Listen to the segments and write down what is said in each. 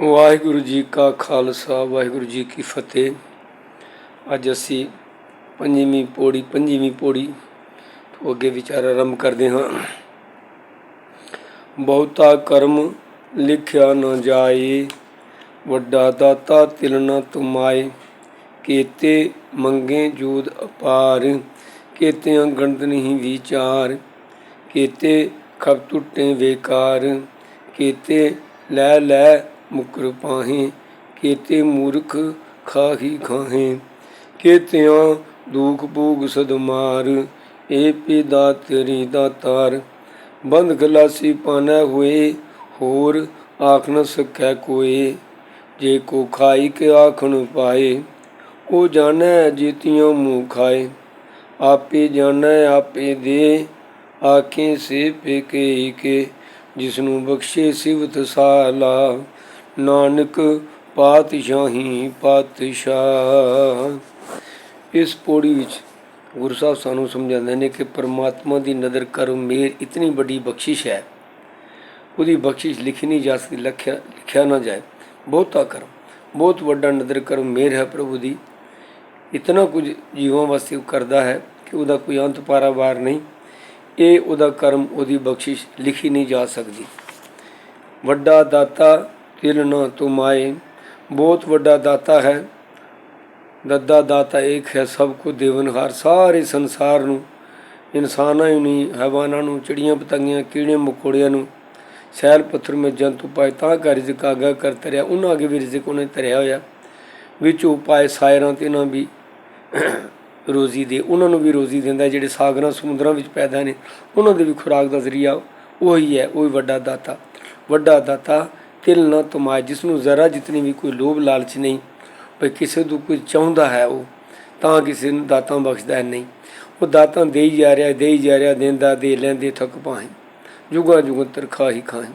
ਵਾਹਿਗੁਰੂ ਜੀ ਕਾ ਖਾਲਸਾ, ਵਾਹਿਗੁਰੂ ਜੀ ਕੀ ਫਤਿਹ। ਅੱਜ ਅਸੀਂ ਪੰਜਵੀਂ ਪੌੜੀ ਪੰਜਵੀਂ ਪੌੜੀ ਤੋਂ ਅੱਗੇ ਵਿਚਾਰ ਆਰੰਭ ਕਰਦੇ ਹਾਂ। ਬਹੁਤਾ ਕਰਮ ਲਿਖਿਆ ਨ ਜਾਏ, ਵੱਡਾ ਦਾਤਾ ਤਿਲ ਨ ਤੁਮਾਏ। ਕੀਤੇ ਮੰਗੇ ਜੂਦ ਅਪਾਰ, ਕੀਤਿਆਂ ਗਣਤ ਨਹੀਂ ਵਿਚਾਰ। ਕੀਤੇ ਖਬ ਟੁੱਟੇ ਵੇਕਾਰ, ਕੀਤੇ ਲੈ ਲੈ ਮੁਕਰ ਪਾਹੇ, ਕੀਤੇ ਮੂਰਖ ਖਾਹੀ ਖਾਹੇ। ਕੀਤਿਆਂ ਦੁਖ ਭੋਗ ਸਦ ਮਾਰ, ਏ ਪਿਦਾ ਤੇਰੀ ਦਾਤਾਰ ਬੰਦ ਗਲਾਸੀ ਪਾਣਾ ਹੋਏ, ਹੋਰ ਆਖ ਨ ਸਕੈ ਕੋਏ। ਜੇ ਕੋ ਖਾਈ ਕੇ ਆਖਣ ਪਾਏ, ਉਹ ਜਾਣੈ ਜੀਤਿਆਂ ਮੂੰਹ ਖਾਏ। ਆਪੇ ਜਾਣੈ, ਆਪੇ ਦੇ, ਆਖੇ ਸੇ ਪੇਕੇ ਕੇ ਜਿਸ ਨੂੰ ਬਖਸ਼ੇ ਸਿਵਤ ਸਾਲਾ। ਨਾਨਕ ਪਾਤਸ਼ਾਹੀ ਪਾਤਸ਼ਾਹ। ਇਸ ਪੌੜੀ ਵਿੱਚ ਗੁਰੂ ਸਾਹਿਬ ਸਾਨੂੰ ਸਮਝਾਉਂਦੇ ਨੇ ਕਿ ਪਰਮਾਤਮਾ ਦੀ ਨਜ਼ਰ ਕਰੋ, ਮੇਰ ਇਤਨੀ ਵੱਡੀ ਬਖਸ਼ਿਸ਼ ਹੈ। ਉਹਦੀ ਬਖਸ਼ਿਸ਼ ਲਿਖੀ ਨਹੀਂ ਜਾ ਸਕਦੀ, ਲਿਖਿਆ ਲਿਖਿਆ ਨਾ ਜਾਏ। ਬਹੁਤਾ ਕਰਮ ਬਹੁਤ ਵੱਡਾ ਨਦਰ ਕਰਮ ਮੇਰ ਹੈ ਪ੍ਰਭੂ ਦੀ। ਇਤਨਾ ਕੁਝ ਜੀਵਾਂ ਵਾਸਤੇ ਉਹ ਕਰਦਾ ਹੈ ਕਿ ਉਹਦਾ ਕੋਈ ਅੰਤ ਪਾਰਾਵਾਰ ਨਹੀਂ। ਇਹ ਉਹਦਾ ਕਰਮ, ਉਹਦੀ ਬਖਸ਼ਿਸ਼ ਲਿਖੀ ਨਹੀਂ ਜਾ ਸਕਦੀ। ਵੱਡਾ ਦਾਤਾ ਤਿਲ ਨਾ ਤੁਮਾਏ ਬਹੁਤ ਵੱਡਾ ਦਾਤਾ ਹੈ। ਦੱਦਾ ਦਾਤਾ ਇੱਕ ਹੈ, ਸਭ ਕੋ ਦੇਵਨਹਾਰ ਸਾਰੇ ਸੰਸਾਰ ਨੂੰ, ਇਨਸਾਨਾਂ ਹੀ ਨਹੀਂ ਹੈਵਾਨਾਂ ਨੂੰ, ਚਿੜੀਆਂ ਪਤੰਗੀਆਂ ਕੀੜੇ ਮਕੌੜਿਆਂ ਨੂੰ, ਸੈਲ ਪੱਥਰ ਮੇ ਜੰਤੂ ਪਾਏ, ਤਾਂ ਕਰ ਰਿਜ਼ਕ ਆਗਾ ਕਰ ਤਰਿਆ ਉਹਨਾਂ ਅੱਗੇ ਵੀ ਰਿਜ਼ਕ ਉਹਨੇ ਧਰਿਆ ਹੋਇਆ। ਵਿੱਚ ਉਪਾਏ ਸਾਇਰਾਂ ਤੇ ਨਾ ਵੀ ਰੋਜ਼ੀ ਦੇ। ਉਹਨਾਂ ਨੂੰ ਵੀ ਰੋਜ਼ੀ ਦਿੰਦਾ ਜਿਹੜੇ ਸਾਗਰਾਂ, ਸਮੁੰਦਰਾਂ ਵਿੱਚ ਪੈਦਾ ਨੇ। ਉਹਨਾਂ ਦੇ ਵੀ ਖੁਰਾਕ ਦਾ ਜ਼ਰੀਆ ਉਹੀ ਹੈ, ਉਹੀ ਵੱਡਾ ਦਾਤਾ। ਵੱਡਾ ਦਾਤਾ ਤਿਲ ਨਾ ਤੁਮਾਏ ਜਿਸ ਨੂੰ ਜ਼ਰਾ ਜਿਤਨੀ ਵੀ ਕੋਈ ਲੋਭ ਲਾਲਚ ਨਹੀਂ ਭਈ ਕਿਸੇ ਤੋਂ ਕੁਝ ਚਾਹੁੰਦਾ ਹੈ ਉਹ, ਤਾਂ ਕਿਸੇ ਨੂੰ ਦਾਤਾਂ ਬਖਸ਼ਦਾ ਹੈ ਨਹੀਂ। ਉਹ ਦਾਤਾਂ ਦੇਈ ਜਾ ਰਿਹਾ, ਦੇਈ ਜਾ ਰਿਹਾ, ਦਿੰਦਾ, ਦੇ ਲੈਂਦੇ, ਥੱਕ ਪਾਏ ਜੁਗਾ ਜੁਗੰਤਰ ਖਾਹੀ ਖਾਹੀ।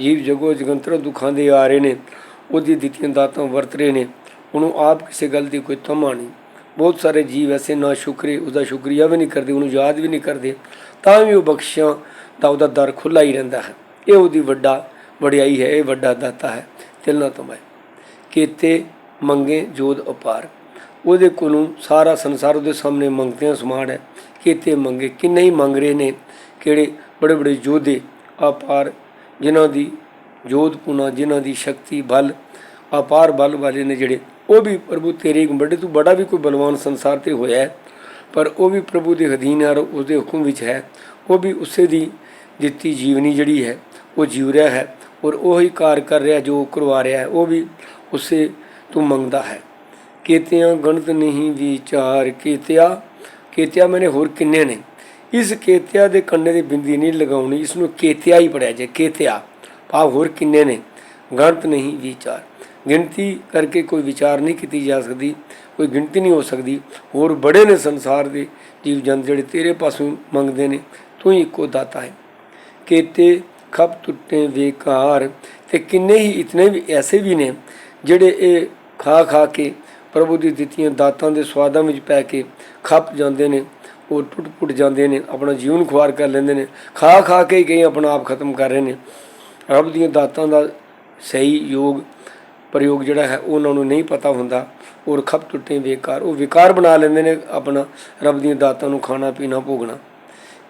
ਜੀਵ ਜਗੋ ਜਗੰਤਰ ਦੁੱਖਾਂ ਦੇ ਆ ਰਹੇ ਨੇ, ਉਹਦੀ ਦਿੱਤੀਆਂ ਦਾਤਾਂ ਵਰਤ ਰਹੇ ਨੇ। ਉਹਨੂੰ ਆਪ ਕਿਸੇ ਗੱਲ ਦੀ ਕੋਈ ਤਮਾ ਨਹੀਂ। ਬਹੁਤ ਸਾਰੇ ਜੀਵ ਐਸੇ ਨਾ ਸ਼ੁਕਰੇ, ਉਹਦਾ ਸ਼ੁਕਰੀਆ ਵੀ ਨਹੀਂ ਕਰਦੇ, ਉਹਨੂੰ ਯਾਦ ਵੀ ਨਹੀਂ ਕਰਦੇ। ਤਾਂ ਵੀ ਉਹ ਬਖਸ਼ਾਂ ਦਾ ਉਹਦਾ ਦਰ ਖੁੱਲਾ ਹੀ ਰਹਿੰਦਾ ਹੈ। ਇਹ ਉਹਦੀ ਵੱਡਾ ਵਡਿਆਈ ਹੈ, ਇਹ ਵੱਡਾ ਦਾਤਾ ਹੈ ਤਿਲ ਨਾ ਕੀਤੇ ਮੰਗੇ ਜੋਦ ਅਪਾਰ ਉਹਦੇ ਕੋਲੋਂ ਸਾਰਾ ਸੰਸਾਰ ਉਹਦੇ ਸਾਹਮਣੇ ਮੰਗਤਿਆਂ ਸਮਾਨ ਹੈ। ਕੀਤੇ ਮੰਗੇ, ਕਿੰਨੇ ਹੀ ਮੰਗ ਰਹੇ ਨੇ, ਕਿਹੜੇ ਬੜੇ ਬੜੇ ਯੋਧੇ ਅਪਾਰ, ਜਿਨ੍ਹਾਂ ਦੀ ਜੋਧ ਪੁਣਾ, ਜਿਨ੍ਹਾਂ ਦੀ ਸ਼ਕਤੀ, ਬਲ, ਅਪਾਰ ਬਲ ਵਾਲੇ ਨੇ ਜਿਹੜੇ, ਉਹ ਵੀ ਪ੍ਰਭੂ ਤੇਰੇ ਵੱਡੇ ਤੋਂ ਬੜਾ ਵੀ ਕੋਈ ਬਲਵਾਨ ਸੰਸਾਰ ਤੇ ਹੋਇਆ ਹੈ, ਪਰ ਉਹ ਵੀ ਪ੍ਰਭੂ ਦੇ ਅਧੀਨ ਹੈ ਉਸ ਦੇ ਹੁਕਮ ਵਿੱਚ ਹੈ। ਉਹ ਵੀ ਉਸੇ ਦੀ ਦਿੱਤੀ ਜੀਵਨੀ ਜਿਹੜੀ ਹੈ, ਉਹ ਜੀਵ ਰਿਹਾ ਹੈ। ਔਰ ਉਹੀ ਕਾਰ ਕਰ ਰਿਹਾ ਜੋ ਕਰਵਾ ਰਿਹਾ ਉਹ ਵੀ ਉਸੇ ਤੋਂ ਮੰਗਦਾ ਹੈ। ਕੀਤਿਆਂ ਗਣਤ ਨਹੀਂ ਵਿਚਾਰ ਕੀਤਿਆ ਕੀਤਿਆ ਮੈਨੇ ਹੋਰ ਕਿੰਨੇ ਨੇ? ਇਸ ਕੀਤਿਆ ਦੇ ਕੰਨੇ ਦੀ ਬਿੰਦੀ ਨਹੀਂ ਲਗਾਉਣੀ, ਇਸ ਨੂੰ ਕੀਤਿਆ ਹੀ ਪੜਿਆ ਜੇ ਕੀਤਿਆ। ਭਾਵ ਹੋਰ ਕਿੰਨੇ ਨੇ? ਗਣਤ ਨਹੀਂ ਵਿਚਾਰ। ਗਿਣਤੀ ਕਰਕੇ ਕੋਈ ਵਿਚਾਰ ਨਹੀਂ ਕੀਤੀ ਜਾ ਸਕਦੀ, ਕੋਈ ਗਿਣਤੀ ਨਹੀਂ ਹੋ ਸਕਦੀ। ਹੋਰ ਬੜੇ ਨੇ ਸੰਸਾਰ ਦੇ ਜੀਵ ਜੰਤ ਜਿਹੜੇ ਤੇਰੇ ਪਾਸੋਂ ਮੰਗਦੇ ਨੇ, ਤੂੰ ਹੀ ਇੱਕੋ ਦਾਤਾ ਹੈ। ਕੀਤੇ ਖਪ ਟੁੱਟੇ ਵੇਕਾਰ ਤੇ ਕਿੰਨੇ ਹੀ ਇਤਨੇ ਵੀ ਐਸੇ ਵੀ ਨੇ ਜਿਹੜੇ ਇਹ ਖਾ ਖਾ ਕੇ ਪ੍ਰਭੂ ਦੀ ਦਿੱਤੀਆਂ ਦਾਤਾਂ ਦੇ ਸਵਾਦਾਂ ਵਿੱਚ ਪੈ ਕੇ ਖੱਪ ਜਾਂਦੇ ਨੇ, ਉਹ ਟੁੱਟ ਪੁੱਟ ਜਾਂਦੇ ਨੇ, ਆਪਣਾ ਜੀਵਨ ਖੁਆਰ ਕਰ ਲੈਂਦੇ ਨੇ, ਖਾ ਖਾ ਕੇ ਕਈ ਆਪਣਾ ਆਪ ਖਤਮ ਕਰ ਰਹੇ ਨੇ। ਰੱਬ ਦੀਆਂ ਦਾਤਾਂ ਦਾ ਸਹੀ ਯੋਗ ਪ੍ਰਯੋਗ ਜਿਹੜਾ ਹੈ, ਉਹ ਉਹਨਾਂ ਨੂੰ ਨਹੀਂ ਪਤਾ ਹੁੰਦਾ, ਔਰ ਖੱਪ ਟੁੱਟੇ ਵੇਕਾਰ ਉਹ ਵਿਕਾਰ ਬਣਾ ਲੈਂਦੇ ਨੇ ਆਪਣਾ ਰੱਬ ਦੀਆਂ ਦਾਤਾਂ ਨੂੰ ਖਾਣਾ, ਪੀਣਾ, ਭੋਗਣਾ।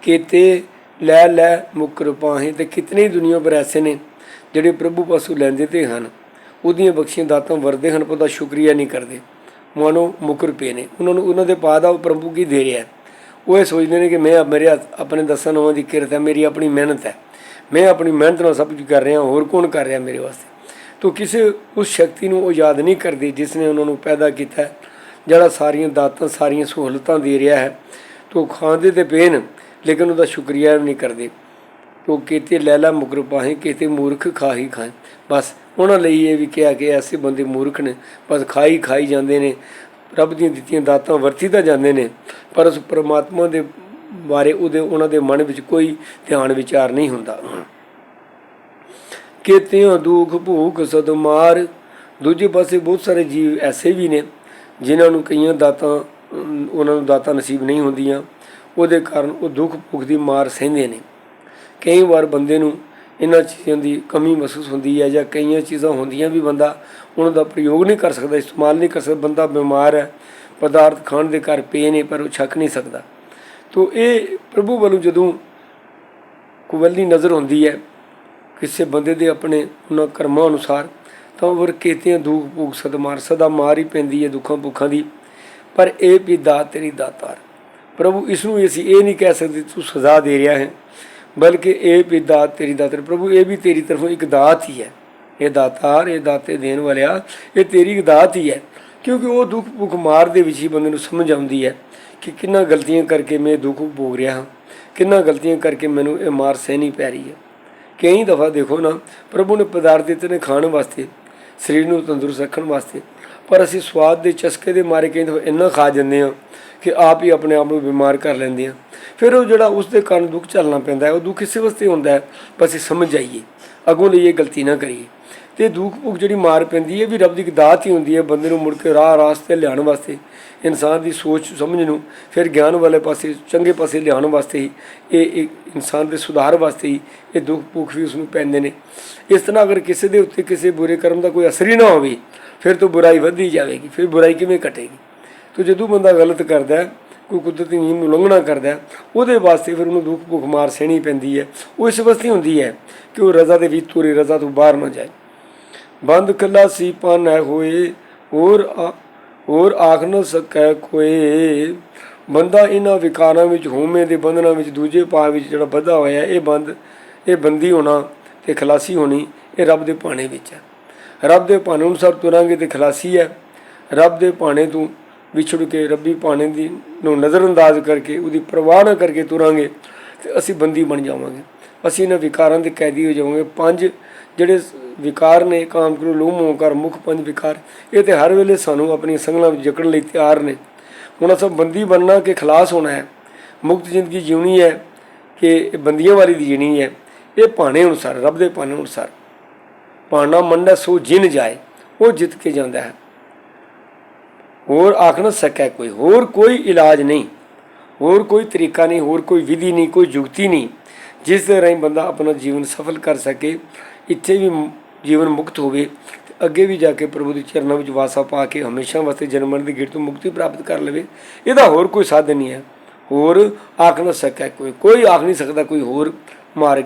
ਕੀਤੇ ਲੈ ਲੈ, ਮੁਕਰ ਪਾਹੇ ਤੇ ਕਿਤਨੀ ਦੁਨੀਆ ਪਰ ਐਸੇ ਨੇ ਜਿਹੜੇ ਪ੍ਰਭੂ ਪਾਸੋਂ ਲੈਂਦੇ ਤੇ ਹਨ। ਉਹਦੀਆਂ ਬਖਸ਼ੀਆਂ ਦਾਤਾਂ ਵਰਦੇ ਹਨ, ਪਰ ਉਹਦਾ ਸ਼ੁਕਰੀਆ ਨਹੀਂ ਕਰਦੇ। ਮਾਨੋ ਮੁਕਰ ਪਏ ਨੇ। ਉਹਨਾਂ ਨੂੰ, ਉਹਨਾਂ ਦੇ ਪਾਦਾ ਉਹ ਪ੍ਰਭੂ ਕੀ ਦੇ ਰਿਹਾ ਉਹ ਇਹ ਸੋਚਦੇ ਨੇ ਕਿ ਮੈਂ ਮੇਰੇ ਆਪਣੇ ਦਸਾਂ ਨਵਾਂ ਦੀ ਕਿਰਤ ਹੈ, ਮੇਰੀ ਆਪਣੀ ਮਿਹਨਤ ਹੈ। ਮੈਂ ਆਪਣੀ ਮਿਹਨਤ ਨਾਲ ਸਭ ਕੁਝ ਕਰ ਰਿਹਾ, ਹੋਰ ਕੌਣ ਕਰ ਰਿਹਾ ਮੇਰੇ ਵਾਸਤੇ? ਤੋ ਕਿਸੇ ਉਸ ਸ਼ਕਤੀ ਨੂੰ ਉਹ ਯਾਦ ਨਹੀਂ ਕਰਦੇ ਜਿਸ ਨੇ ਉਹਨਾਂ ਨੂੰ ਪੈਦਾ ਕੀਤਾ ਜਿਹੜਾ ਸਾਰੀਆਂ ਦਾਤਾਂ, ਸਾਰੀਆਂ ਸਹੂਲਤਾਂ ਦੇ ਰਿਹਾ ਹੈ। ਤੋ ਖਾਂਦੇ ਤੇ ਪਏ ਨੇ। ਲੇਕਿਨ ਉਹਦਾ ਸ਼ੁਕਰੀਆ ਵੀ ਨਹੀਂ ਕਰਦੇ। ਤੋ ਕੀਤੇ ਲੈਲਾ ਮੁਕਰ ਪਾਹੇ ਕਿਤੇ ਮੂਰਖ ਖਾਹੀ ਖਾਏ ਬਸ ਉਹਨਾਂ ਲਈ ਇਹ ਵੀ ਕਿਹਾ ਕਿ ਐਸੇ ਬੰਦੇ ਮੂਰਖ ਨੇ। ਬਸ ਖਾਈ ਖਾਈ ਜਾਂਦੇ ਨੇ। ਰੱਬ ਦੀਆਂ ਦਿੱਤੀਆਂ ਦਾਤਾਂ ਵਰਤੀ ਤਾਂ ਜਾਂਦੇ ਨੇ। ਪਰ ਉਸ ਪਰਮਾਤਮਾ ਦੇ ਬਾਰੇ ਉਹਦੇ, ਉਹਨਾਂ ਦੇ ਮਨ ਵਿੱਚ ਕੋਈ ਧਿਆਨ ਵਿਚਾਰ ਨਹੀਂ ਹੁੰਦਾ। ਕਿਤਿਆਂ ਦੁੱਖ ਭੂਖ ਸਦ ਮਾਰ। ਦੂਜੇ ਪਾਸੇ ਬਹੁਤ ਸਾਰੇ ਜੀਵ ਐਸੇ ਵੀ ਨੇ, ਜਿਨ੍ਹਾਂ ਨੂੰ ਕਈਆਂ ਦਾਤਾਂ ਉਹਨਾਂ ਨੂੰ ਦਾਤਾਂ ਨਸੀਬ ਨਹੀਂ ਹੁੰਦੀਆਂ। ਉਹਦੇ ਕਾਰਨ ਉਹ ਦੁੱਖ ਭੁੱਖ ਦੀ ਮਾਰ ਸਹਿੰਦੇ ਨੇ। ਕਈ ਵਾਰ ਬੰਦੇ ਨੂੰ ਇਹਨਾਂ ਚੀਜ਼ਾਂ ਦੀ ਕਮੀ ਮਹਿਸੂਸ ਹੁੰਦੀ ਹੈ ਜਾਂ ਕਈਆਂ ਚੀਜ਼ਾਂ ਹੁੰਦੀਆਂ ਵੀ ਬੰਦਾ ਉਹਨਾਂ ਦਾ ਪ੍ਰਯੋਗ ਨਹੀਂ ਕਰ ਸਕਦਾ, ਇਸਤੇਮਾਲ ਨਹੀਂ ਕਰ ਸਕਦਾ, ਬੰਦਾ ਬਿਮਾਰ ਹੈ, ਪਦਾਰਥ ਖਾਣ ਦੇ ਘਰ ਪਏ ਨੇ ਪਰ ਉਹ ਛਕ ਨਹੀਂ ਸਕਦਾ। ਤੋ ਇਹ ਪ੍ਰਭੂ ਵੱਲੋਂ ਜਦੋਂ ਕੁਵੱਲੀ ਨਜ਼ਰ ਹੁੰਦੀ ਹੈ ਕਿਸੇ ਬੰਦੇ ਦੇ ਆਪਣੇ ਉਹਨਾਂ ਕਰਮਾਂ ਅਨੁਸਾਰ, ਤਾਂ ਉਹ ਵਰ ਕੇਤਿਆਂ ਦੁੱਖ ਭੁੱਖ ਸਦਮਾਰ ਸਦਾ ਮਾਰ ਹੀ ਪੈਂਦੀ ਹੈ, ਦੁੱਖਾਂ ਭੁੱਖਾਂ ਦੀ। ਪਰ ਇਹ ਵੀ ਦਾਤ ਤੇਰੀ ਦਾਤਾਰ। ਪ੍ਰਭੂ, ਇਸ ਨੂੰ ਅਸੀਂ ਇਹ ਨਹੀਂ ਕਹਿ ਸਕਦੇ ਤੂੰ ਸਜ਼ਾ ਦੇ ਰਿਹਾ ਹੈ, ਬਲਕਿ ਇਹ ਵੀ ਦਾਤ ਤੇਰੀ ਦਾਤ ਪ੍ਰਭੂ, ਇਹ ਵੀ ਤੇਰੀ ਤਰਫੋਂ ਇੱਕ ਦਾਤ ਹੀ ਹੈ। ਇਹ ਦਾਤਾਰ, ਇਹ ਦਾਤੇ ਦੇਣ ਵਾਲਿਆ, ਇਹ ਤੇਰੀ ਦਾਤ ਹੀ ਹੈ। ਕਿਉਂਕਿ ਉਹ ਦੁੱਖ ਭੁੱਖ ਮਾਰ ਦੇ ਵਿੱਚ ਹੀ ਬੰਦੇ ਨੂੰ ਸਮਝ ਆਉਂਦੀ ਹੈ ਕਿ ਕਿੰਨਾ ਗਲਤੀਆਂ ਕਰਕੇ ਮੈਂ ਦੁੱਖ ਭੋਗ ਰਿਹਾ ਹਾਂ, ਕਿੰਨਾ ਗਲਤੀਆਂ ਕਰਕੇ ਮੈਨੂੰ ਇਹ ਮਾਰ ਸਹਿਣੀ ਪੈ ਰਹੀ ਹੈ। ਕਈ ਦਫਾ ਦੇਖੋ ਨਾ, ਪ੍ਰਭੂ ਨੇ ਪਦਾਰਥ ਦਿੱਤੇ ਨੇ ਖਾਣ ਵਾਸਤੇ, ਸਰੀਰ ਨੂੰ ਤੰਦਰੁਸਤ ਰੱਖਣ ਵਾਸਤੇ, ਪਰ ਅਸੀਂ ਸਵਾਦ ਦੇ ਚਸਕੇ ਦੇ ਮਾਰੇ ਕਈ ਦਫਾ ਇੰਨਾ ਖਾ ਜਾਂਦੇ ਹਾਂ ਕਿ ਆਪ ਹੀ ਆਪਣੇ ਆਪ ਨੂੰ ਬਿਮਾਰ ਕਰ ਲੈਂਦੇ ਹਾਂ ਫਿਰ ਉਹ ਜਿਹੜਾ ਉਸ ਦੇ ਕਾਰਨ ਦੁੱਖ ਝੱਲਣਾ ਪੈਂਦਾ ਹੈ, ਉਹ ਦੁੱਖ ਇਸੇ ਵਾਸਤੇ ਹੁੰਦਾ ਹੈ ਬਸ ਅਸੀਂ ਸਮਝ ਜਾਈਏ, ਅੱਗੋਂ ਲਈ ਇਹ ਗਲਤੀ ਨਾ ਕਰੀਏ। ਤੇ ਦੁੱਖ ਭੁੱਖ ਜਿਹੜੀ ਮਾਰ ਪੈਂਦੀ ਹੈ ਵੀ ਰੱਬ ਦੀ ਇੱਕ ਦਾਤ ਹੀ ਹੁੰਦੀ ਹੈ ਬੰਦੇ ਨੂੰ ਮੁੜ ਕੇ ਰਾਹ ਰਾਸਤੇ ਲਿਆਉਣ ਵਾਸਤੇ, ਇਨਸਾਨ ਦੀ ਸੋਚ ਸਮਝ ਨੂੰ, ਫਿਰ ਗਿਆਨ ਵਾਲੇ ਪਾਸੇ, ਚੰਗੇ ਪਾਸੇ ਲਿਆਉਣ ਵਾਸਤੇ ਹੀ ਇਹ ਇਨਸਾਨ ਦੇ ਸੁਧਾਰ ਵਾਸਤੇ ਹੀ ਇਹ ਦੁੱਖ ਭੁੱਖ ਵੀ ਉਸ ਨੂੰ ਪੈਂਦੇ ਨੇ। ਇਸ ਤਰ੍ਹਾਂ ਅਗਰ ਕਿਸੇ ਦੇ ਉੱਤੇ ਕਿਸੇ ਬੁਰੇ ਕਰਮ ਦਾ ਕੋਈ ਅਸਰ ਹੀ ਨਾ ਹੋਵੇ, ਫਿਰ ਤਾਂ ਬੁਰਾਈ ਵੱਧਦੀ ਜਾਵੇਗੀ, ਫਿਰ ਬੁਰਾਈ ਕਿਵੇਂ ਘਟੇਗੀ? ਤੋ ਜਦੋਂ ਬੰਦਾ ਗਲਤ ਕਰਦਾ ਕੋਈ ਕੁਦਰਤੀ ਨਿਯਮ ਨੂੰ ਉਲੰਘਣਾ ਕਰਦਾ ਉਹਦੇ ਵਾਸਤੇ ਫਿਰ ਉਹਨੂੰ ਦੁੱਖ ਭੁੱਖ ਮਾਰ ਸਹਿਣੀ ਪੈਂਦੀ ਹੈ। ਉਹ ਇਸ ਵਾਸਤੇ ਹੁੰਦੀ ਹੈ ਕਿ ਉਹ ਰਜ਼ਾ ਦੇ ਵਿੱਚ ਤੁਰੇ, ਰਜ਼ਾ ਤੋਂ ਬਾਹਰ ਨਾ ਜਾਏ। ਬੰਦ ਕੱਲਾ ਸੀ ਪਨ ਹੈ ਹੋਏ, ਹੋਰ ਆ- ਹੋਰ ਆਖ ਨਾ ਸਕੈ ਕੋਏ। ਬੰਦਾ ਇਹਨਾਂ ਵਿਕਾਰਾਂ ਵਿੱਚ ਹੋਮੇ ਦੇ ਬੰਧਨਾਂ ਵਿੱਚ, ਦੂਜੇ ਪਾ ਵਿੱਚ ਜਿਹੜਾ ਵਧਾ ਹੋਇਆ ਇਹ ਬੰਦ, ਇਹ ਬੰਦੀ ਹੋਣਾ ਤੇ ਖਲਾਸੀ ਹੋਣੀ, ਇਹ ਰੱਬ ਦੇ ਭਾਣੇ ਵਿੱਚ ਹੈ। ਰੱਬ ਦੇ ਭਾਣੇ ਅਨੁਸਾਰ ਤੁਰਾਂਗੇ ਤੇ ਖਲਾਸੀ ਹੈ। ਰੱਬ ਦੇ ਭਾਣੇ ਤੋਂ ਵਿਛੜ ਕੇ ਰੱਬੀ ਭਾਣੇ ਦੀ ਨੂੰ ਨਜ਼ਰਅੰਦਾਜ਼ ਕਰਕੇ, ਉਹਦੀ ਪਰਵਾਹ ਨਾ ਕਰਕੇ ਤੁਰਾਂਗੇ ਤੇ ਅਸੀਂ ਬੰਦੀ ਬਣ ਜਾਵਾਂਗੇ। ਅਸੀਂ ਇਹਨਾਂ ਵਿਕਾਰਾਂ ਦੇ ਕੈਦੀ ਹੋ ਜਾਵਾਂਗੇ। ਪੰਜ ਜਿਹੜੇ ਵਿਕਾਰ ਨੇ, ਕਾਮ ਕਰੂ ਲੋਭ ਮੋਹ ਕਰ ਮੁੱਖ ਪੰਜ ਵਿਕਾਰ, ਇਹ ਤੇ ਹਰ ਵੇਲੇ ਸਾਨੂੰ ਆਪਣੀਆਂ ਸੰਗਲਾਂ ਵਿੱਚ ਜਕੜਨ ਲਈ ਤਿਆਰ ਨੇ। ਹੁਣ ਅਸਾਂ ਬੰਦੀ ਬਣਨਾ ਕਿ ਖਲਾਸ ਹੋਣਾ ਹੈ? ਮੁਕਤ ਜ਼ਿੰਦਗੀ ਜਿਉਣੀ ਹੈ ਕਿ ਇਹ ਬੰਦੀਆਂ ਵਾਲੀ ਦੀ ਜੀਣੀ ਹੈ? ਇਹ ਭਾਣੇ ਅਨੁਸਾਰ, ਰੱਬ ਦੇ ਭਾਣੇ ਅਨੁਸਾਰ। ਭਾਣਾ ਮੰਡਾ ਸੋ ਜਿਨ ਜਾਏ, ਉਹ ਜਿੱਤ ਕੇ ਜਾਂਦਾ ਹੈ। ਹੋਰ ਆਖ ਨਾ ਸਕੈ ਕੋਈ, ਹੋਰ ਕੋਈ ਇਲਾਜ ਨਹੀਂ, ਹੋਰ ਕੋਈ ਤਰੀਕਾ ਨਹੀਂ, ਹੋਰ ਕੋਈ ਵਿਧੀ ਨਹੀਂ, ਕੋਈ ਯੁਕਤੀ ਨਹੀਂ, ਜਿਸ ਦੇ ਰਾਹੀਂ ਬੰਦਾ ਆਪਣਾ ਜੀਵਨ ਸਫਲ ਕਰ ਸਕੇ, ਇੱਥੇ ਵੀ ਜੀਵਨ ਮੁਕਤ ਹੋਵੇ, ਤੇ ਅੱਗੇ ਵੀ ਜਾ ਕੇ ਪ੍ਰਭੂ ਦੇ ਚਰਨਾਂ ਵਿੱਚ ਵਾਸਾ ਪਾ ਕੇ ਹਮੇਸ਼ਾ ਵਾਸਤੇ ਜਨਮਨ ਦੀ ਗਿਰ ਤੋਂ ਮੁਕਤੀ ਪ੍ਰਾਪਤ ਕਰ ਲਵੇ, ਇਹਦਾ ਹੋਰ ਕੋਈ ਸਾਧਨ ਨਹੀਂ ਹੈ। ਹੋਰ ਆਖ ਨਾ ਸਕੈ ਕੋਈ ਕੋਈ ਆਖ ਨਹੀਂ ਸਕਦਾ ਕੋਈ ਹੋਰ ਮਾਰਗ।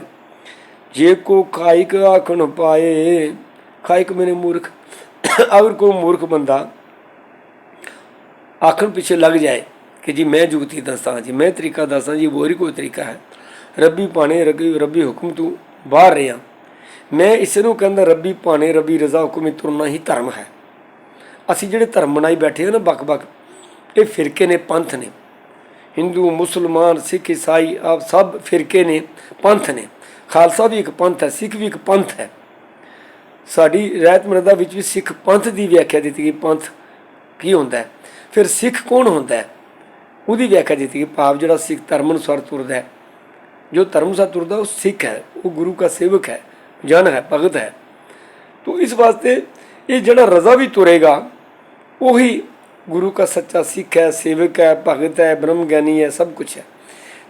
ਜੇ ਕੋ ਕਾਇਕ ਆਖਣ ਪਾਏ ਕਾਇਕ ਮੈਨੇ ਮੂਰਖ ਅਗਰ ਕੋਈ ਮੂਰਖ ਬੰਦਾ ਆਖਣ ਪਿੱਛੇ ਲੱਗ ਜਾਏ ਕਿ ਜੀ ਮੈਂ ਜੁਗਤੀ ਦੱਸਾਂ, ਜੀ ਮੈਂ ਤਰੀਕਾ ਦੱਸਾਂ, ਜੀ ਹੋਰ ਹੀ ਕੋਈ ਤਰੀਕਾ ਹੈ। ਰੱਬੀ ਪਾਣੇ ਰੱਬੀ ਰੱਬੀ ਹੁਕਮ ਤੋਂ ਬਾਹਰ ਰਿਹਾ। ਮੈਂ ਇਸ ਨੂੰ ਕਹਿੰਦਾ, ਰੱਬੀ ਪਾਣੇ ਰੱਬੀ ਰਜ਼ਾ ਹੁਕਮ ਵਿੱਚ ਤੁਰਨਾ ਹੀ ਧਰਮ ਹੈ। ਅਸੀਂ ਜਿਹੜੇ ਧਰਮ ਬਣਾਈ ਬੈਠੇ ਹਾਂ ਨਾ ਬਕ-ਬਕ ਇਹ ਫਿਰਕੇ ਨੇ, ਪੰਥ ਨੇ। ਹਿੰਦੂ, ਮੁਸਲਮਾਨ, ਸਿੱਖ, ਈਸਾਈ, ਆਪ ਸਭ ਫਿਰਕੇ ਨੇ, ਪੰਥ ਨੇ। ਖਾਲਸਾ ਵੀ ਇੱਕ ਪੰਥ ਹੈ, ਸਿੱਖ ਵੀ ਇੱਕ ਪੰਥ ਹੈ। ਸਾਡੀ ਰਹਿਤ ਮਰਦਾ ਵਿੱਚ ਵੀ ਸਿੱਖ ਪੰਥ ਦੀ ਵਿਆਖਿਆ ਦਿੱਤੀ ਗਈ, ਪੰਥ ਕੀ ਹੁੰਦਾ ਹੈ? ਫਿਰ ਸਿੱਖ ਕੌਣ ਹੁੰਦਾ ਹੈ? ਉਹਦੀ ਵਿਆਖਿਆ ਦਿੱਤੀ ਕਿ ਭਾਵ ਜਿਹੜਾ ਸਿੱਖ ਧਰਮ ਅਨੁਸਾਰ ਤੁਰਦਾ ਹੈ। ਜੋ ਧਰਮ ਅਨੁਸਾਰ ਤੁਰਦਾ, ਉਹ ਸਿੱਖ ਹੈ। ਉਹ ਗੁਰੂ ਦਾ ਸੇਵਕ ਹੈ। ਜਨ ਹੈ, ਭਗਤ ਹੈ। ਤੋ ਇਸ ਵਾਸਤੇ ਇਹ ਜਿਹੜਾ ਰਜ਼ਾ ਵੀ ਤੁਰੇਗਾ, ਉਹੀ ਗੁਰੂ ਦਾ ਸੱਚਾ ਸਿੱਖ ਹੈ, ਸੇਵਕ ਹੈ, ਭਗਤ ਹੈ ਬ੍ਰਹਮ ਗਿਆਨੀ ਹੈ, ਸਭ ਕੁਝ ਹੈ।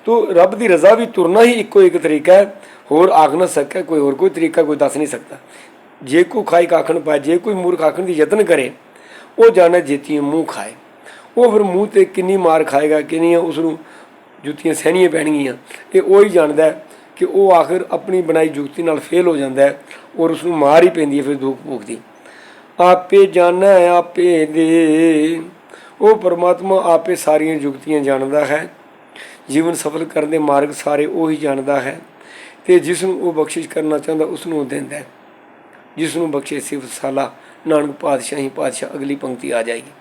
ਤੋ ਰੱਬ ਦੀ ਰਜ਼ਾ ਵੀ ਤੁਰਨਾ ਹੀ ਇੱਕੋ ਇੱਕ ਤਰੀਕਾ ਹੈ। ਹੋਰ ਆਖ ਨਾ ਸਕੇ, ਕੋਈ ਹੋਰ ਕੋਈ ਤਰੀਕਾ ਕੋਈ ਦੱਸ ਨਹੀਂ ਸਕਦਾ। ਜੇ ਕੋਈ ਖਾਈ ਆਖਣ ਪਾਏ, ਜੇ ਕੋਈ ਮੂਰਖ ਆਖਣ ਦੀ ਯਤਨ ਕਰੇ ਉਹ ਜਾਣੇ ਜੇਤੀਆਂ ਮੂੰਹ ਖਾਏ। ਉਹ ਫਿਰ ਮੂੰਹ ਤੇ ਕਿੰਨੀ ਮਾਰ ਖਾਏਗਾ ਕਿੰਨੀਆਂ ਉਸ ਨੂੰ ਜੁੱਤੀਆਂ ਸਹਿਣੀਆਂ ਪੈਣਗੀਆਂ। ਇਹ ਉਹ ਹੀ ਜਾਣਦਾ ਕਿ ਉਹ ਆਖਰ ਆਪਣੀ ਬਣਾਈ ਜੁਗਤੀ ਨਾਲ ਫੇਲ ਹੋ ਜਾਂਦਾ ਹੈ ਔਰ ਉਸ ਨੂੰ ਮਾਰ ਹੀ ਪੈਂਦੀ ਹੈ, ਫਿਰ ਦੁੱਖ ਭੋਗਦੀ। ਆਪੇ ਜਾਣੈ, ਆਪੇ ਦੇ। ਉਹ ਪਰਮਾਤਮਾ ਆਪੇ ਸਾਰੀਆਂ ਜੁਗਤੀਆਂ ਜਾਣਦਾ ਹੈ। ਜੀਵਨ ਸਫਲ ਕਰਨ ਦੇ ਮਾਰਗ ਸਾਰੇ ਉਹ ਹੀ ਜਾਣਦਾ ਹੈ। ਤੇ ਜਿਸ ਨੂੰ ਉਹ ਬਖਸ਼ਿਸ਼ ਕਰਨਾ ਚਾਹੁੰਦਾ ਉਸ ਨੂੰ ਉਹ ਦਿੰਦਾ ਹੈ। ਜਿਸ ਨੂੰ ਬਖਸ਼ੇ ਸਿਫਤ ਸਾਲਾ ਨਾਨਕ ਪਾਤਸ਼ਾਹੀ ਪਾਤਸ਼ਾਹ ਅਗਲੀ ਪੰਕਤੀ ਆ ਜਾਏਗੀ।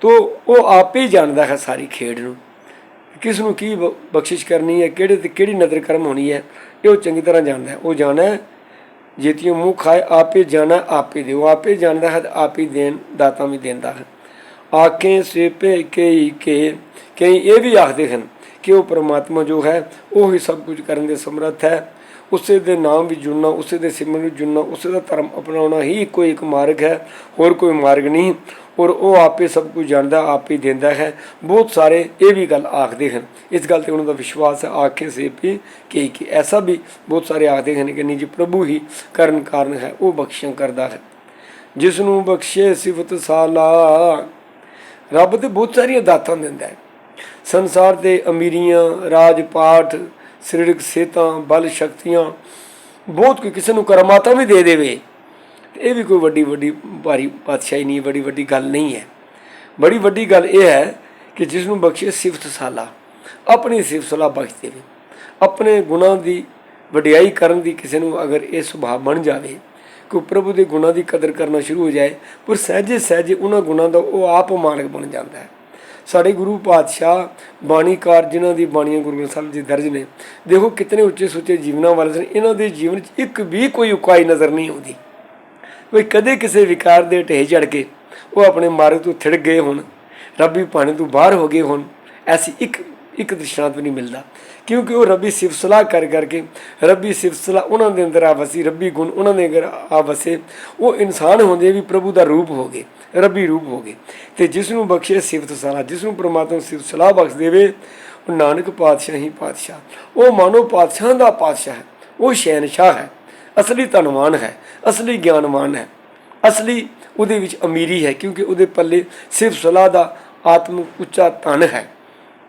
ਤੋ ਉਹ ਆਪੇ ਹੀ ਜਾਣਦਾ ਹੈ ਸਾਰੀ ਖੇਡ ਨੂੰ ਕਿਸ ਨੂੰ ਕੀ ਬਖਸ਼ਿਸ਼ ਕਰਨੀ ਹੈ ਕਿਹੜੇ ਤੇ ਕਿਹੜੀ ਨਦਰ ਕਰਮ ਹੋਣੀ ਹੈ ਇਹ ਉਹ ਚੰਗੀ ਤਰ੍ਹਾਂ ਜਾਣਦਾ ਹੈ। ਉਹ ਜਾਣਾ ਹੈ, ਜੇਤੀਓ ਮੂੰਹ ਖਾਏ ਆਪੇ ਜਾਣਾ ਆਪੇ ਦੇ ਉਹ ਆਪੇ ਜਾਣਦਾ ਹੈ ਤੇ ਆਪੇ ਹੀ ਦੇਣ ਦਾਤਾ ਵੀ ਦਿੰਦਾ ਹੈ। ਆਕੇ ਸੇਪੇ ਕਈ ਕੇ ਕਈ ਇਹ ਵੀ ਆਖਦੇ ਹਨ ਕਿ ਉਹ ਪਰਮਾਤਮਾ ਜੋ ਹੈ ਉਹ ਹੀ ਸਭ ਕੁਝ ਕਰਨ ਦੇ ਸਮਰੱਥ ਹੈ। ਉਸੇ ਦੇ ਨਾਮ ਵਿੱਚ ਜੁੜਨਾ, ਉਸੇ ਦੇ ਸਿਮਰਨ ਵਿੱਚ ਜੁੜਨਾ, ਉਸੇ ਦਾ ਧਰਮ ਅਪਣਾਉਣਾ ਹੀ ਇੱਕੋ ਇੱਕ ਮਾਰਗ ਹੈ, ਹੋਰ ਕੋਈ ਮਾਰਗ ਨਹੀਂ। ਔਰ ਉਹ ਆਪੇ ਸਭ ਕੁਝ ਜਾਣਦਾ, ਆਪੇ ਦਿੰਦਾ ਹੈ। ਬਹੁਤ ਸਾਰੇ ਇਹ ਵੀ ਗੱਲ ਆਖਦੇ ਹਨ। ਇਸ ਗੱਲ ਤੇ ਉਹਨਾਂ ਦਾ ਵਿਸ਼ਵਾਸ ਹੈ, ਆਖੇ ਸੇ ਵੀ ਕਿ ਕਿ ਐਸਾ ਵੀ ਬਹੁਤ ਸਾਰੇ ਆਖਦੇ ਹਨ ਕਿ ਨਹੀਂ ਜੀ ਪ੍ਰਭੂ ਹੀ ਕਰਨ ਕਾਰਨ ਹੈ, ਉਹ ਬਖਸ਼ਿਆ ਕਰਦਾ ਹੈ। ਜਿਸ ਨੂੰ ਬਖਸ਼ੇ ਸਿਫਤ ਸਾਲਾ, ਰੱਬ ਤੇ ਬਹੁਤ ਸਾਰੀਆਂ ਦਾਤਾਂ ਦਿੰਦਾ ਹੈ। ਸੰਸਾਰ ਦੇ ਅਮੀਰੀਆਂ ਰਾਜ ਪਾਠ ਸਰੀਰਕ ਸਿਹਤਾਂ, ਬਲ ਸ਼ਕਤੀਆਂ, ਬਹੁਤ ਕੋਈ ਕਿਸੇ ਨੂੰ ਕਰਮਾਤਾ ਵੀ ਦੇ ਦੇਵੇ, ਤੇ ਇਹ ਵੀ ਕੋਈ ਵੱਡੀ ਵੱਡੀ, ਭਾਰੀ ਪਾਤਸ਼ਾਹੀ ਨਹੀਂ ਬੜੀ ਵੱਡੀ ਗੱਲ ਨਹੀਂ ਹੈ। ਬੜੀ ਵੱਡੀ ਗੱਲ ਇਹ ਹੈ ਕਿ ਜਿਸ ਨੂੰ ਬਖਸ਼ੇ ਸਿਫਤ ਸਾਲਾ ਆਪਣੀ ਸਿਫਤ ਸਲਾਹ ਬਖਸ਼ ਦੇਵੇ। ਆਪਣੇ ਗੁਨਾਹ ਦੀ ਵਡਿਆਈ ਕਰਨ ਦੀ ਕਿਸੇ ਨੂੰ ਅਗਰ ਇਹ ਸੁਭਾਅ ਬਣ ਜਾਵੇ ਕਿ ਪ੍ਰਭੂ ਦੇ ਗੁਨਾਹ ਦੀ ਕਦਰ ਕਰਨਾ ਸ਼ੁਰੂ ਹੋ ਜਾਏ, ਪਰ ਸਹਿਜੇ ਸਹਿਜੇ ਉਹਨਾਂ ਗੁਨਾਹ ਦਾ ਉਹ ਆਪ ਮਾਲਕ ਬਣ ਜਾਂਦਾ ਹੈ। ਸਾਡੇ ਗੁਰੂ ਪਾਤਸ਼ਾਹ, ਬਾਣੀਕਾਰ ਜਿਨ੍ਹਾਂ ਦੀ ਬਾਣੀਆਂ ਗੁਰੂ ਗ੍ਰੰਥ ਸਾਹਿਬ ਜੀ ਦਰਜ ਨੇ, ਦੇਖੋ ਕਿਤਨੇ ਉੱਚੇ ਸੁੱਚੇ ਜੀਵਨਾਂ ਵਾਲੇ ਸਨ, ਇਹਨਾਂ ਦੇ ਜੀਵਨ 'ਚ ਇੱਕ ਵੀ ਕੋਈ ਉਕਾਈ ਨਜ਼ਰ ਨਹੀਂ ਆਉਂਦੀ। ਕੋਈ ਕਦੇ ਕਿਸੇ ਵਿਕਾਰ ਦੇ ਢੇ ਚੜ ਕੇ ਉਹ ਆਪਣੇ ਮਾਰਗ ਤੋਂ ਥਿੜ ਗਏ ਹੁਣ, ਰੱਬੀ ਪਾਣੀ ਤੋਂ ਬਾਹਰ ਹੋ ਗਏ ਹੁਣ, ਐਸੀ ਇੱਕ ਇੱਕ ਦ੍ਰਿਸ਼ਟਾਂਤ ਵੀ ਨਹੀਂ ਮਿਲਦਾ। ਕਿਉਂਕਿ ਉਹ ਰੱਬੀ ਸਿਫਤ ਸਲਾਹ ਕਰ ਕਰਕੇ, ਰੱਬੀ ਸਿਫਤ ਸਲਾਹ ਉਹਨਾਂ ਦੇ ਅੰਦਰ ਆ ਵਸੀ, ਰੱਬੀ ਗੁਣ ਉਹਨਾਂ ਦੇ ਅੰਦਰ ਆ ਵਸੇ, ਉਹ ਇਨਸਾਨ ਹੁੰਦੇ ਵੀ ਪ੍ਰਭੂ ਦਾ ਰੂਪ ਹੋ ਗਏ, ਰੱਬੀ ਰੂਪ ਹੋ ਗਏ। ਤੇ ਜਿਸ ਨੂੰ ਬਖਸ਼ੇ ਸਿਫਤ ਸਲਾਹ ਜਿਸ ਨੂੰ ਪ੍ਰਮਾਤਮਾ ਸਿਫਤ ਸਲਾਹ ਬਖਸ਼ ਦੇਵੇ, ਉਹ ਨਾਨਕ ਪਾਤਸ਼ਾਹ ਹੀ ਪਾਤਸ਼ਾਹ। ਉਹ ਮਾਨੋ ਪਾਤਸ਼ਾਹ ਦਾ ਪਾਤਸ਼ਾਹ ਹੈ, ਉਹ ਸ਼ਹਿਨशाह ਹੈ, ਅਸਲੀ ਧਨਵਾਨ ਹੈ, ਅਸਲੀ ਗਿਆਨਵਾਨ ਹੈ, ਅਸਲੀ ਉਹਦੇ ਵਿੱਚ ਅਮੀਰੀ ਹੈ, ਕਿਉਂਕਿ ਉਹਦੇ ਪੱਲੇ ਸਿਰਫ ਸਲਾਹ ਦਾ ਆਤਮ ਉੱਚਾ ਧਨ ਹੈ।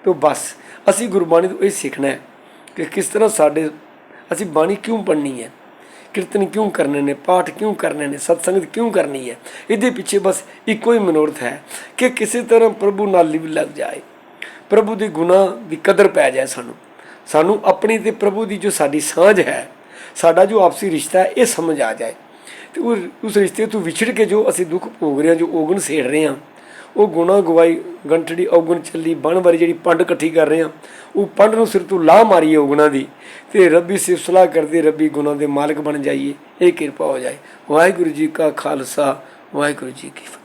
ਤੋ ਬਸ। ਅਸੀਂ ਗੁਰਬਾਣੀ ਤੋਂ ਇਹ ਸਿੱਖਣਾ ਹੈ ਕਿ ਕਿਸ ਤਰ੍ਹਾਂ ਸਾਡੇ ਅਸੀਂ ਬਾਣੀ ਕਿਉਂ ਪੜ੍ਹਨੀ ਹੈ? ਕੀਰਤਨ ਕਿਉਂ ਕਰਨੇ ਨੇ? ਪਾਠ ਕਿਉਂ ਕਰਨੇ ਨੇ? ਸਤਸੰਗਤ ਕਿਉਂ ਕਰਨੀ ਹੈ? ਇਹਦੇ ਪਿੱਛੇ ਬਸ ਇੱਕੋ ਹੀ ਮਨੋਰਥ ਹੈ ਕਿ ਕਿਸੇ ਤਰ੍ਹਾਂ ਪ੍ਰਭੂ ਨਾਲ ਲਿਵ ਲੱਗ ਜਾਏ। ਪ੍ਰਭੂ ਦੇ ਗੁਨਾਹ ਦੀ ਕਦਰ ਪੈ ਜਾਏ ਸਾਨੂੰ। ਸਾਨੂੰ ਆਪਣੀ ਤੇ ਪ੍ਰਭੂ ਦੀ ਜੋ ਸਾਡੀ ਸਾਂਝ ਹੈ, ਸਾਡਾ ਜੋ ਆਪਸੀ ਰਿਸ਼ਤਾ ਹੈ, ਇਹ ਸਮਝ ਆ ਜਾਏ। ਤੇ ਉਸ ਰਿਸ਼ਤੇ ਤੋਂ ਵਿਛੜ ਕੇ ਜੋ ਅਸੀਂ ਦੁੱਖ ਭੋਗ ਰਹੇ ਹਾਂ, ਜੋ ਔਗਣ ਸੇੜ ਰਹੇ ਹਾਂ ਉਹ ਗੁਣਾ ਗਵਾਈ ਗੰਠੜੀ ਔਗਣ ਚੱਲੀ, ਬਣ ਵਾਰੀ ਜਿਹੜੀ ਪੰਡ ਇਕੱਠੀ ਕਰ ਰਹੇ ਹਾਂ। ਉਹ ਪੰਡ ਨੂੰ ਸਿਰ ਤੋਂ ਲਾਹ ਮਾਰੀਏ ਔਗਣਾਂ ਦੀ। ਤੇ ਰੱਬੀ ਸਿਫਤ ਸਲਾਹ ਕਰਦੇ, ਰੱਬੀ ਗੁਨਾਹ ਦੇ ਮਾਲਕ ਬਣ ਜਾਈਏ, ਇਹ ਕਿਰਪਾ ਹੋ ਜਾਏ। ਵਾਹਿਗੁਰੂ ਜੀ ਕਾ ਖਾਲਸਾ, ਵਾਹਿਗੁਰੂ ਜੀ ਕੀ ਫਤਿਹ।